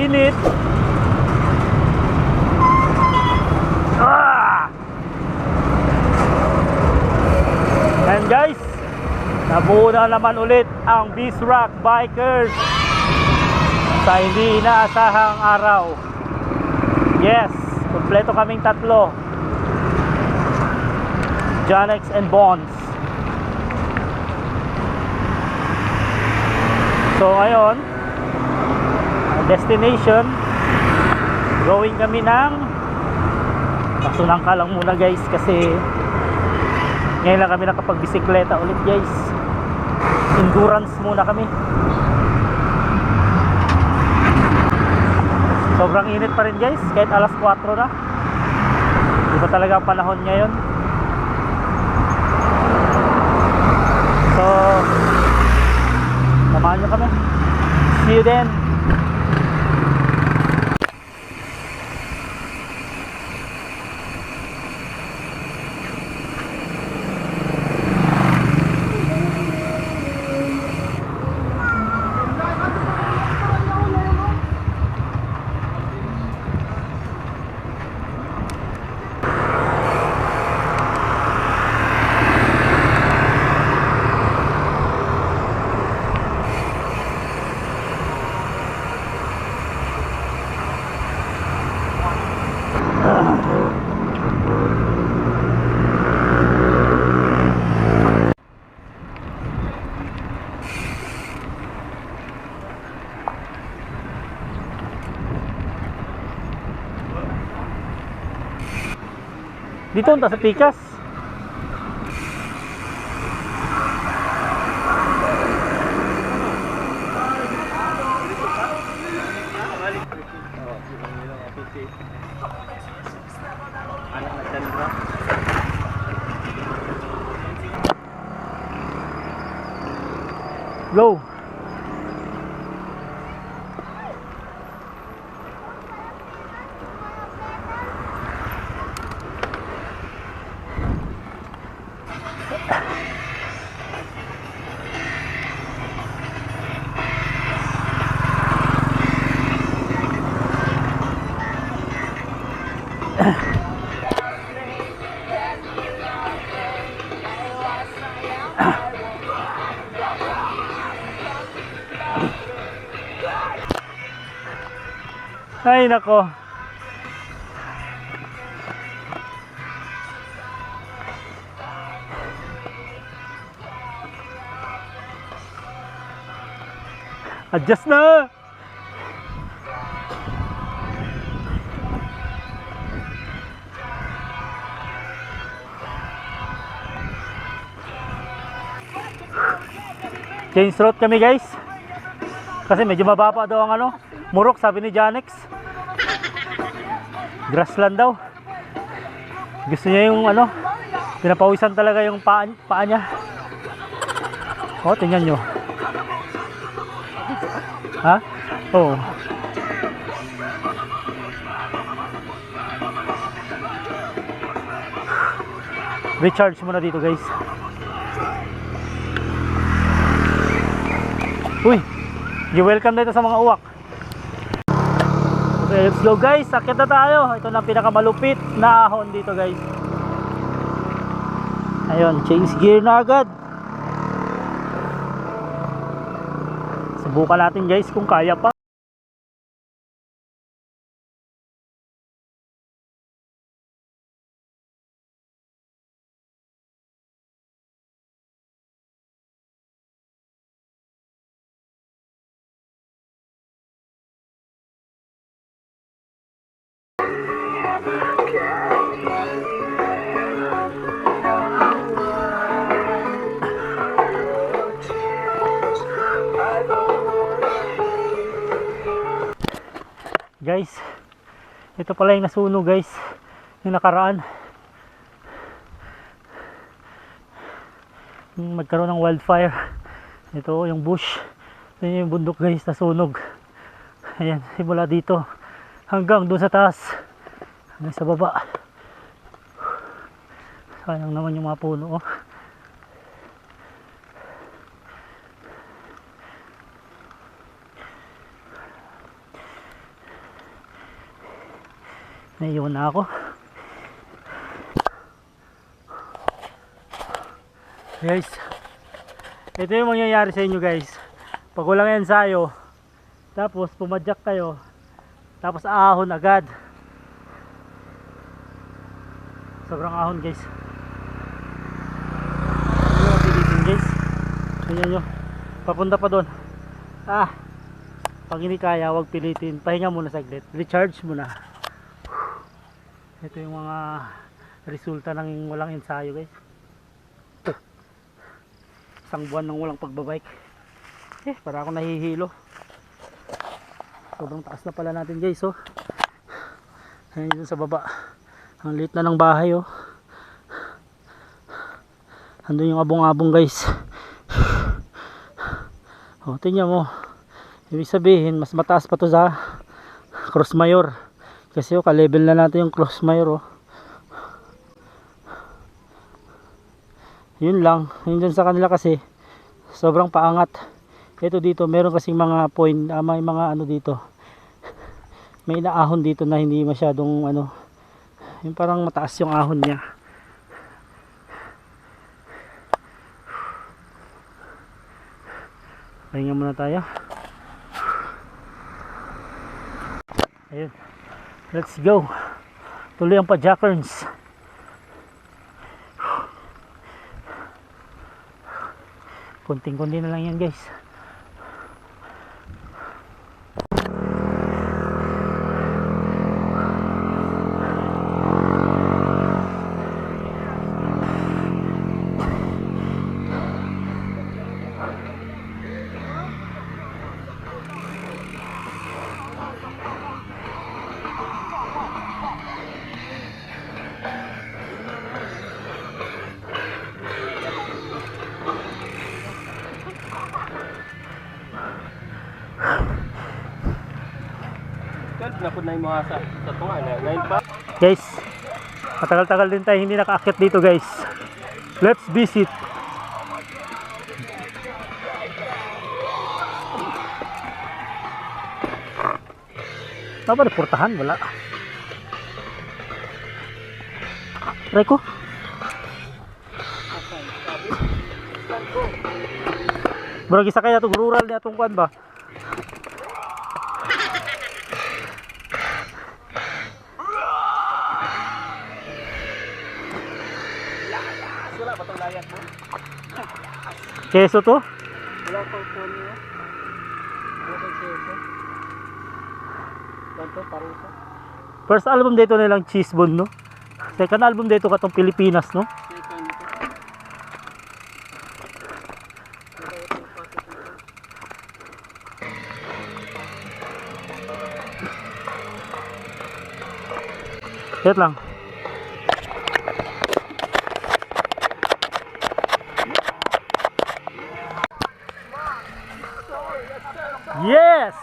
napakainit ah! and guys nabuo na naman ulit ang Beast Rock Bikers sa hindi inaasahang araw. Yes kompleto kaming tatlo. Janex and Bonds. So ngayon destination. Going kami ng kasunangka lang muna guys kasi ngayon lang kami nakapagbisikleta ulit guys. Endurance muna kami. Sobrang init pa rin guys. Kahit alas 4 na. Iba talaga ang panahon ngayon. So samahan nyo kami. See you then dito unta sa Pikas Go. Ay nako. Adjust na. Change route kami guys. Kasi medyo mababa daw ang ano, murok sabi ni Janex. Grassland daw. Gusto niya yung ano, pinapawisan talaga yung paa, paa niya. Oh, tingnan nyo. Ha? Oh. Recharge muna dito guys. Uy, you welcome dito sa mga uwak. Okay, let's go guys. Sakit na tayo. Ito na pinakamalupit na ahon dito guys. Ayun, change gear na agad. Subukan natin guys kung kaya pa. Guys, ito pala yung nasunog guys. Yung nakaraan. Magkaroon ng wildfire. Ito yung bush. Ito yung bundok guys nasunog. Ayan, simula dito hanggang doon sa taas. Hanggang sa baba. Sayang naman yung mga puno. Oh. Naiiwan na ako. Guys, ito yung mangyayari sa inyo guys. Pag walang ensayo, tapos pumadyak kayo, tapos ahon agad. Sobrang ahon guys. Ano yung pilitin guys? Tingnan nyo. Papunta pa doon. Ah, pag hindi kaya, wag pilitin. Pahinga muna saglit. Recharge muna. Ito yung mga resulta ng walang ensayo guys. Isang buwan nang walang pagbabike. Eh, para ako nahihilo. Sobrang taas na pala natin guys oh. Ayun dun sa baba. Ang liit na ng bahay oh. Andun yung abong-abong guys. Oh, tingnan mo. Ibig sabihin, mas mataas pa to sa Cross Mayor. Kasi oh, ka-level na natin yung Cross Mayor oh. Yun lang. Yun dun sa kanila kasi sobrang paangat. Ito dito, meron kasing mga point, ah, may mga ano dito. May inaahon dito na hindi masyadong ano, yung parang mataas yung ahon niya. Pahinga muna tayo. Ayun. Let's go. Tuloy ang pa-jackerns. Kunting-kunti na lang yan guys. Twelve na na mga sa, tunga na. Guys, matagal-tagal din tayo hindi nakaakyat dito guys. Let's visit. Ano ba reportahan? Wala. Try ko. Bro, isa kaya itong rural niya itong kuan ba? Keso to? Wala pang niya. Wala pang keso. Ganto, parusa. First album dito nilang Cheese Bone, no? Second album dito katong Pilipinas, no? Second. Wait lang. Yes!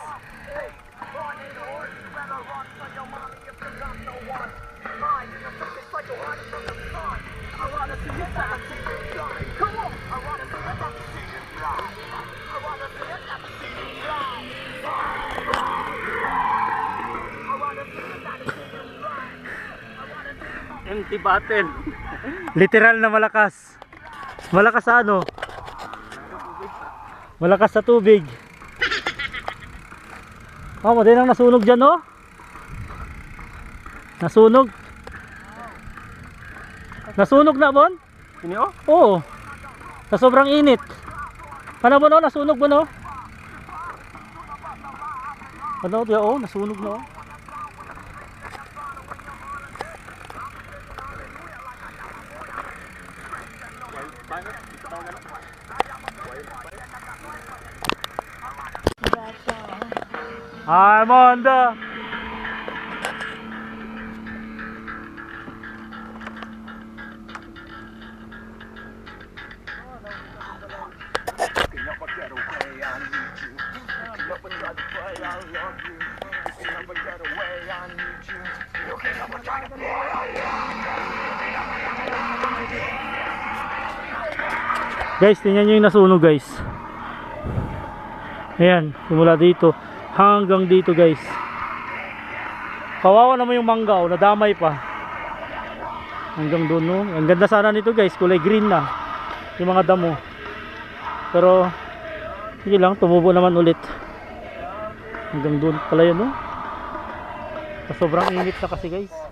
Empty bottle. Literal na malakas. Malakas sa ano? Malakas sa tubig. Oh, mo din ang nasunog dyan, oh. Nasunog. Nasunog na, Bon? Ini oh? Oo. Sa sobrang init. Paano ba no? Nasunog ba no? Ano? Di, oh, nasunog na, oh. I'm on the Guys, tingnan nyo yung nasunog guys. Ayan, simula dito hanggang dito guys. Kawawa naman yung mangga, oh, nadamay pa. Hanggang doon, no? Ang ganda sana nito guys, kulay green na. Yung mga damo. Pero, sige lang, tumubo naman ulit. Hanggang doon pala yun, no? Sobrang init na kasi guys.